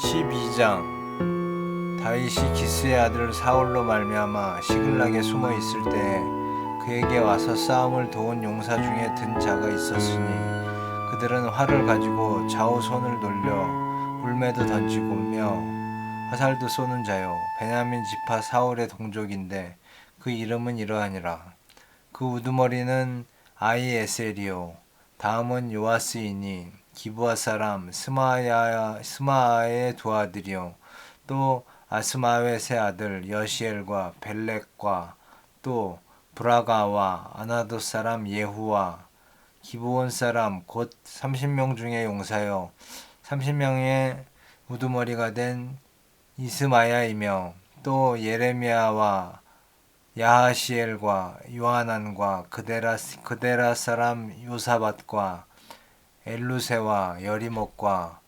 12장. 다윗이 기스의 아들 사울로 말미암아 시글락에 숨어 있을 때 그에게 와서 싸움을 도운 용사 중에 든 자가 있었으니 그들은 활을 가지고 좌우 손을 돌려 울매도 던지고 며 화살도 쏘는 자요 베냐민 지파 사울의 동족인데 그 이름은 이러하니라. 그 우두머리는 아이에셀이요 다음은 요아스이니 기부아 사람 스마야 스마아의 두 아들이요 또 아스마웻의 아들 여시엘과 벨렉과 또 브라가와 아나도 사람 예후와 기브온 사람 곧 30명 중의 용사요. 30명의 우두머리가 된 이스마야이며 또 예레미야와 야하시엘과 요하난과 그데라 그데라 사람 요사밧과 엘루세와 여리목과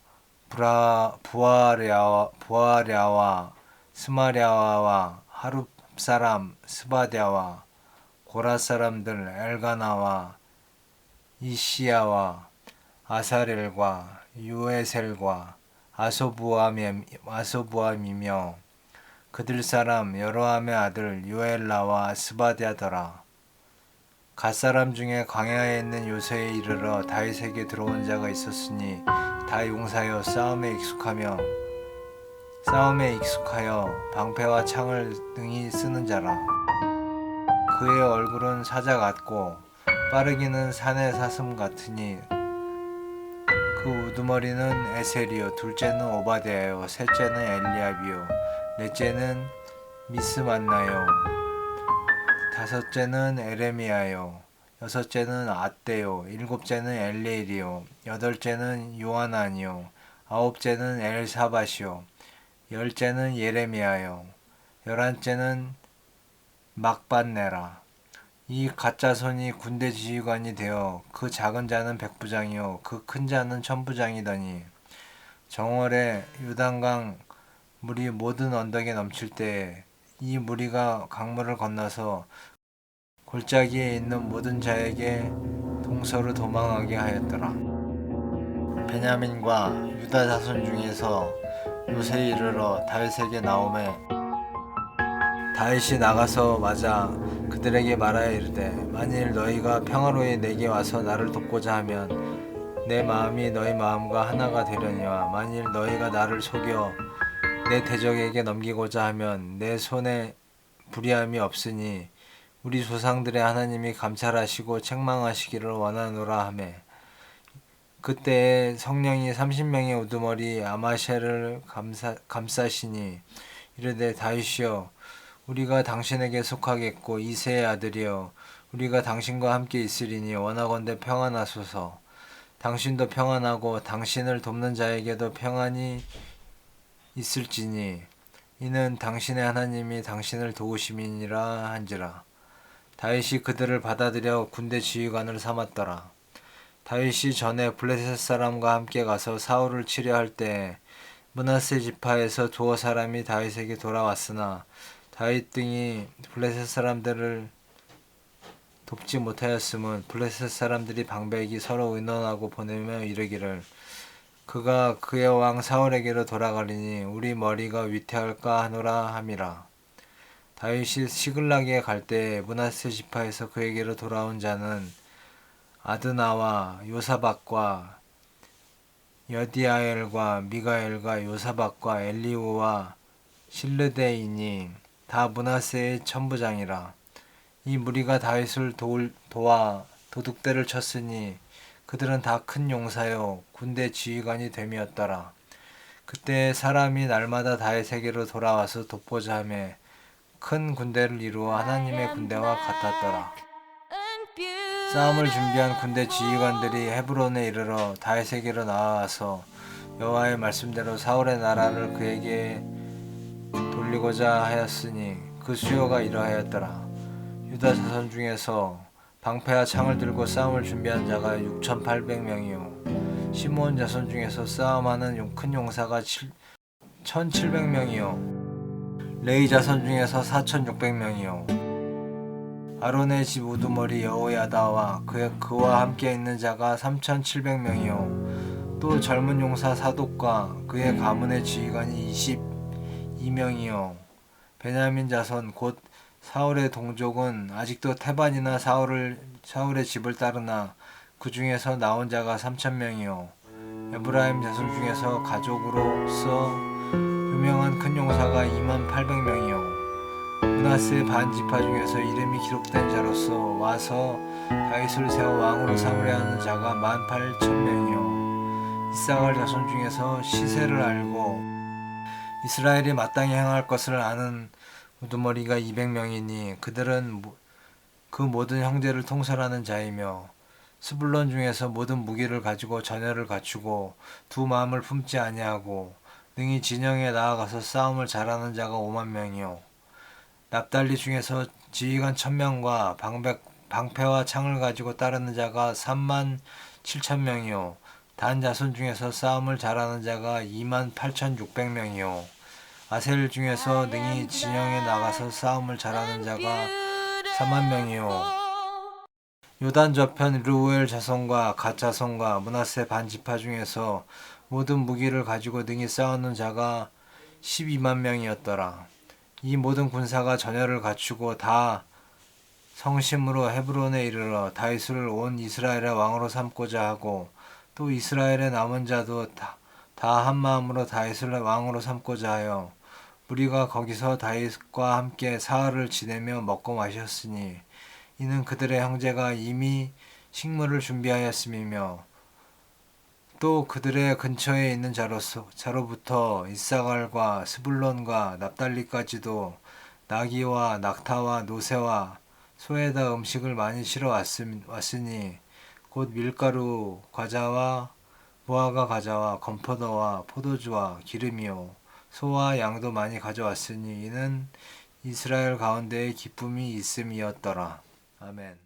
브라 부아랴와 부아랴와 스마랴와 하룹 사람 스바랴와 고라 사람들 엘가나와 이시야와 아사렐과 유에셀과 아소부암이 아소부암이며 그들 사람 여로함의 아들 요엘라와 스바디아더라. 갓사람 중에 광야에 있는 요새에 이르러 다윗에게 들어온 자가 있었으니 다 용사여 싸움에 익숙하며 싸움에 익숙하여 방패와 창을 등이 쓰는 자라. 그의 얼굴은 사자 같고 빠르기는 산의 사슴 같으니 그 우두머리는 에셀이요 둘째는 오바데야요 셋째는 엘리압이요 넷째는 미스만나요 다섯째는 에레미야요 여섯째는 아떼요 일곱째는 엘레일이요 여덟째는 요하난이요 아홉째는 엘사바시요 열째는 예레미야요 열한째는 막반네라. 이 가짜 손이 군대 지휘관이 되어 그 작은 자는 백부장이요 그 큰 자는 천부장이더니 정월에 요단강 물이 모든 언덕에 넘칠 때이 무리가 강물을 건너서 골짜기에 있는 모든 자에게 동서로 도망하게 하였더라. 베냐민과 유다 자손 중에서 요새 이르러 다윗에게 나오매 다윗이 나가서 맞아 그들에게 말하여 이르되 만일 너희가 평화로이 내게 와서 나를 돕고자 하면 내 마음이 너희 마음과 하나가 되려니와 만일 너희가 나를 속여 내 대적에게 넘기고자 하면 내 손에 불의함이 없으니 우리 조상들의 하나님이 감찰하시고 책망하시기를 원하노라 하매 그때에 성령이 30명의 우두머리 아마샤를 감사, 감싸시니 이르되 다윗이여 우리가 당신에게 속하겠고 이세의 아들이여 우리가 당신과 함께 있으리니 원하건대 평안하소서. 당신도 평안하고 당신을 돕는 자에게도 평안이 있을지니 이는 당신의 하나님이 당신을 도우심이니라 한지라 다윗이 그들을 받아들여 군대 지휘관을 삼았더라. 다윗이 전에 블레셋 사람과 함께 가서 사울을 치려 할 때 문하세 지파에서 두어 사람이 다윗에게 돌아왔으나 다윗 등이 블레셋 사람들을 돕지 못하였음은 블레셋 사람들이 방백이 서로 의논하고 보내며 이르기를 그가 그의 왕 사울에게로 돌아가리니 우리 머리가 위태할까 하노라 함이라 다윗이 시글락에 갈 때 문하세 지파에서 그에게로 돌아온 자는 아드나와 요사박과 여디아엘과 미가엘과 요사박과 엘리우와 실르데이니 다 문하세의 천부장이라. 이 무리가 다윗을 도울, 도와 도둑대를 쳤으니 그들은 다 큰 용사요 군대 지휘관이 됨이었더라. 그때 사람이 날마다 다윗에게로 돌아와서 돕고자 하며 큰 군대를 이루어 하나님의 군대와 같았더라 싸움을 준비한 군대 지휘관들이 헤브론에 이르러 다윗에게로 나와서 여호와의 말씀대로 사울의 나라를 그에게 돌리고자 하였으니 그 수요가 이러하였더라. 유다 자손 중에서 방패와 창을 들고 싸움을 준비한 자가 6,800명이요. 시므온 자손 중에서 싸움하는 큰 용사가 1,700명이요. 레이 자손 중에서 4,600명이요. 아론의 집 우두머리 여호야다와 그, 그와 함께 있는 자가 3,700명이요. 또 젊은 용사 사독과 그의 가문의 지휘관이 22명이요 베냐민 자손 곧 사울의 동족은 아직도 테반이나 사울을 사울의 집을 따르나 그 중에서 나온 자가 3천 명이요 에브라임 자손 중에서 가족으로서 유명한 큰 용사가 2만 800명이요. 문하스의 반지파 중에서 이름이 기록된 자로서 와서 다윗을 세워 왕으로 삼으려 하는 자가 1만 8천 명이요. 이사갈 자손 중에서 시세를 알고 이스라엘이 마땅히 행할 것을 아는 우두머리가 200명이니 그들은 모- 그 모든 형제를 통솔하는 자이며 스불론 중에서 모든 무기를 가지고 전열을 갖추고 두 마음을 품지 아니하고 능히 진영에 나아가서 싸움을 잘하는 자가 5만 명이요. 납달리 중에서 지휘관 1000명과 방백, 방패와 창을 가지고 따르는 자가 3만 7천 명이요. 단 자손 중에서 싸움을 잘하는 자가 2만 8,600명이요. 아셀 중에서 능히 진영에 나가서 싸움을 잘하는 자가 4만 명이요. 요단 저편 르우엘 자손과 갓 자손과 문하세 반지파 중에서 모든 무기를 가지고 능히 싸우는 자가 12만 명이었더라. 이 모든 군사가 전열을 갖추고 다 성심으로 헤브론에 이르러 다윗을 온 이스라엘의 왕으로 삼고자 하고 또 이스라엘의 남은 자도 다한 마음으로 다윗을 왕으로 삼고자 하여 우리가 거기서 다윗과 함께 사흘을 지내며 먹고 마셨으니 이는 그들의 형제가 이미 식물을 준비하였음이며 또 그들의 근처에 있는 자로서 자로부터 이사갈과 스불론과 납달리까지도 나귀와 낙타와 노새와 소에다 음식을 많이 실어 왔으니 곧 밀가루 과자와 무화과 과자와 건포도와 포도주와 기름이요 소와 양도 많이 가져왔으니 이는 이스라엘 가운데에 기쁨이 있음이었더라. 아멘.